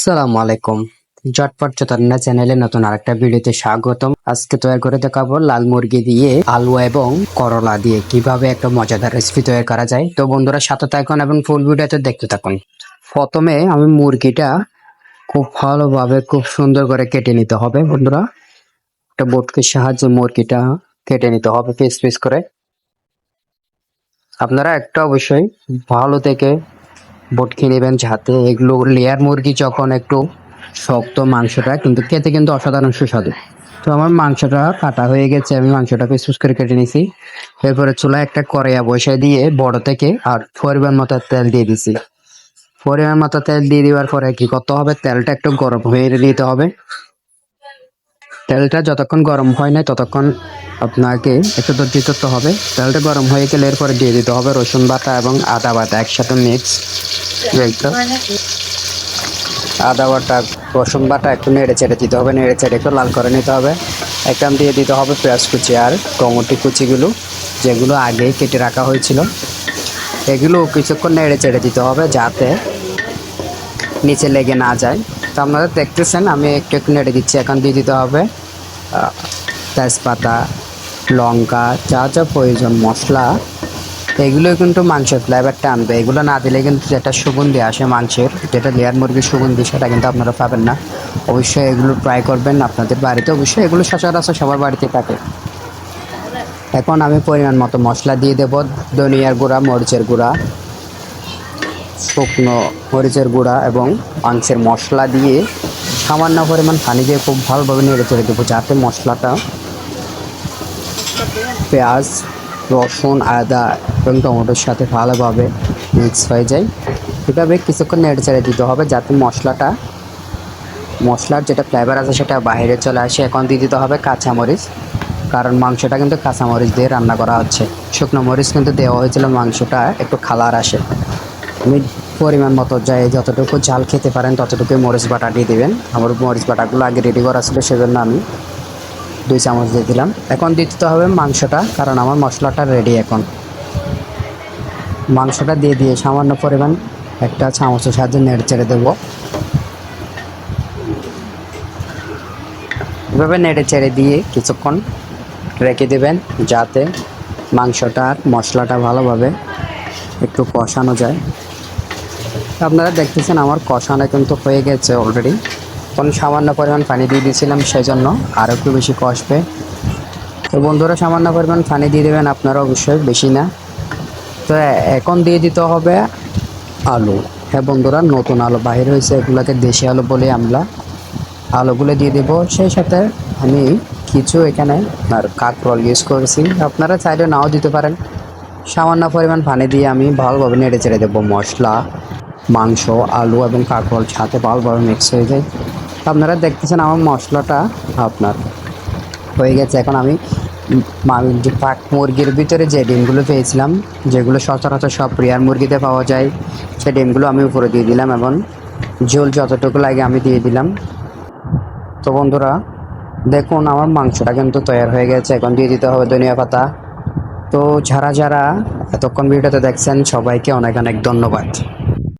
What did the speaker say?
আসসালামু আলাইকুম। জটপট চতান্না চ্যানেলে নতুন আরেকটা ভিডিওতে স্বাগতম। আজকে তৈরি করে দেখাবো লাল মুরগি দিয়ে আলু এবং করলা দিয়ে কীভাবে একটা মজাদার রেসিপি তৈরি করা যায়। তো বন্ধুরা, সাথে থাকুন এবং ফুল ভিডিওতে দেখতে থাকুন। প্রথমে আমি মুরগিটা খুব ভালোভাবে খুব সুন্দর করে কেটে নিতে হবে বন্ধুরা। একটা বোটকে সাহায্যে মুরগিটা কেটে নিতে হবে পিস পিস করে। আপনারা একটা অবশ্যই ভালো থেকে বটকে নেবেন যাতে এগুলো লেয়ার মুরগি যখন একটু শক্ত মাংসটা কিন্তু খেতে কিন্তু অসাধারণ সুস্বাদু। তো আমার মাংসটা কাটা হয়ে গেছে, আমি মাংসটা পিস করে কেটে নিছি। এরপরে চুলায় একটা কড়াইয়া বসিয়ে দিয়ে বড় থেকে আর পরিমাণ মতো তেল দিয়ে দিছি। পরিমাণ মতো তেল দিয়ে দেওয়ার পরে কি করতে হবে? তেলটা একটু গরম হয়ে নিতে হবে। তেলটা যতক্ষণ গরম হয় না ততক্ষণ আপনাকে একটু ধৈর্য ধরতে হবে। তেলটা গরম হয়ে গেলে এরপরে দিয়ে দিতে হবে রসুন বাটা এবং আদা বাটা, একসাথে মিক্স। আদা বাটা, রসুন বাটা একটু নেড়ে চেড়ে দিতে হবে, নেড়ে চেড়ে একটু লাল করে নিতে হবে। একদম দিয়ে দিতে হবে পেঁয়াজ কুচি আর টমেটো কুচিগুলো, যেগুলো আগে কেটে রাখা হয়েছিল। এগুলো কিছুক্ষণ নেড়ে চেড়ে দিতে হবে যাতে নিচে লেগে না যায়। তো আপনারা দেখতেছেন, আমি একটু একটু নেড়ে দিচ্ছি, এখন দিয়ে দিতে হবে তেজপাতা, লঙ্কা, যা যা প্রয়োজন মশলা এগুলো কিন্তু মাংসের ফ্লেভারটা আনবে। এগুলো না দিলে কিন্তু যেটা সুগন্ধি আসে মাংসের, যেটা লেয়ার মুরগির সুগন্ধি, সেটা কিন্তু আপনারা পাবেন না। অবশ্যই এগুলো ট্রাই করবেন আপনাদের বাড়িতে। অবশ্যই এগুলো সচরাচর সবার বাড়িতে থাকে। এখন আমি পরিমাণ মতো মশলা দিয়ে দেবো। ধনিয়ার গুঁড়া, মরিচের গুঁড়া, শুকনো মরিচের গুঁড়া এবং মাংসের মশলা দিয়ে সামান্য পরিমাণ পানি দিয়ে খুব ভালোভাবে নেড়ে চড়ে দেবো। যাতে মশলাটা পেঁয়াজ রসুন, আদা এবং টমেটোর সাথে ভালোভাবে মিক্স হয়ে যায়। এভাবে কিছুক্ষণ নেড়ে চেড়ে দিতে হবে যাতে মশলাটা, মশলার যেটা ফ্লেভার আছে সেটা বাইরে চলে আসে। এখন দিয়ে দিতে হবে কাঁচামরিচ, কারণ মাংসটা কিন্তু কাঁচামরিচ দিয়ে রান্না করা হচ্ছে। শুকনো মরিচ কিন্তু দেওয়া হয়েছিল, মাংসটা একটু খালার আসে। আমি পরিমাণ মতো যাই, যতটুকু ঝাল খেতে পারেন ততটুকু মরিচ বাটা দিয়ে দেবেন। আমার মরিচ বাটাগুলো আগে রেডি করা ছিল, সেজন্য আমি দুই চামচ দিয়ে দিলাম। এখন দিতে হবে মাংসটা, কারণ আমার মশলাটা রেডি এখন। মাংসটা দিয়ে দিয়ে সামান্য পরিমাণ একটা চামচের সাহায্যে নেড়ে চেড়ে দেবো। এভাবে নেড়ে চেড়ে দিয়ে কিছুক্ষণ রেখে দেবেন, যাতে মাংসটা আর মশলাটা ভালোভাবে একটু কষানো যায়। আপনারা দেখতেছেন আমার কষানো কিন্তু হয়ে গেছে অলরেডি এখন সামান্য পরিমাণ পানি দিয়ে দিয়েছিলাম সেই জন্য আর একটু বেশি কষবে। তো বন্ধুরা, সামান্য পরিমাণ পানি দিয়ে দেবেন আপনারা অবশ্যই, বেশি না। তো এখন দিয়ে দিতে হবে আলু। হ্যাঁ বন্ধুরা, নতুন আলু বাহির হয়েছে, এগুলোকে দেশি আলু বলে আমরা। আলুগুলো দিয়ে দেবো, সেই সাথে আমি কিছু এখানে আর কাকরল ইউজ করেছি। আপনারা চাইলে নাও দিতে পারেন। সামান্য পরিমাণ পানি দিয়ে আমি ভালোভাবে নেড়ে চেড়ে দেবো মশলা, মাংস, আলু এবং কাকরল সাথে ভালোভাবে মিক্স হয়ে যায়। আপনারা দেখতেছেন আমার মশলাটা আপনার হয়ে গেছে। এখন আমি যে পাক মুরগির ভিতরে যে ডিমগুলো পেয়েছিলাম, যেগুলো সচরাচর সব রিয়ার মুরগিতে পাওয়া যায় সেই ডিমগুলো আমি উপরে দিয়ে দিলাম এবং ঝোল যতটুকু লাগে আমি দিয়ে দিলাম। তো বন্ধুরা, দেখুন আমার মাংসটা কিন্তু তৈরি হয়ে গেছে। এখন দিয়ে দিতে হবে ধনিয়া পাতা। তো যারা যারা এতক্ষণ ভিডিওতে দেখছেন, সবাইকে অনেক অনেক ধন্যবাদ।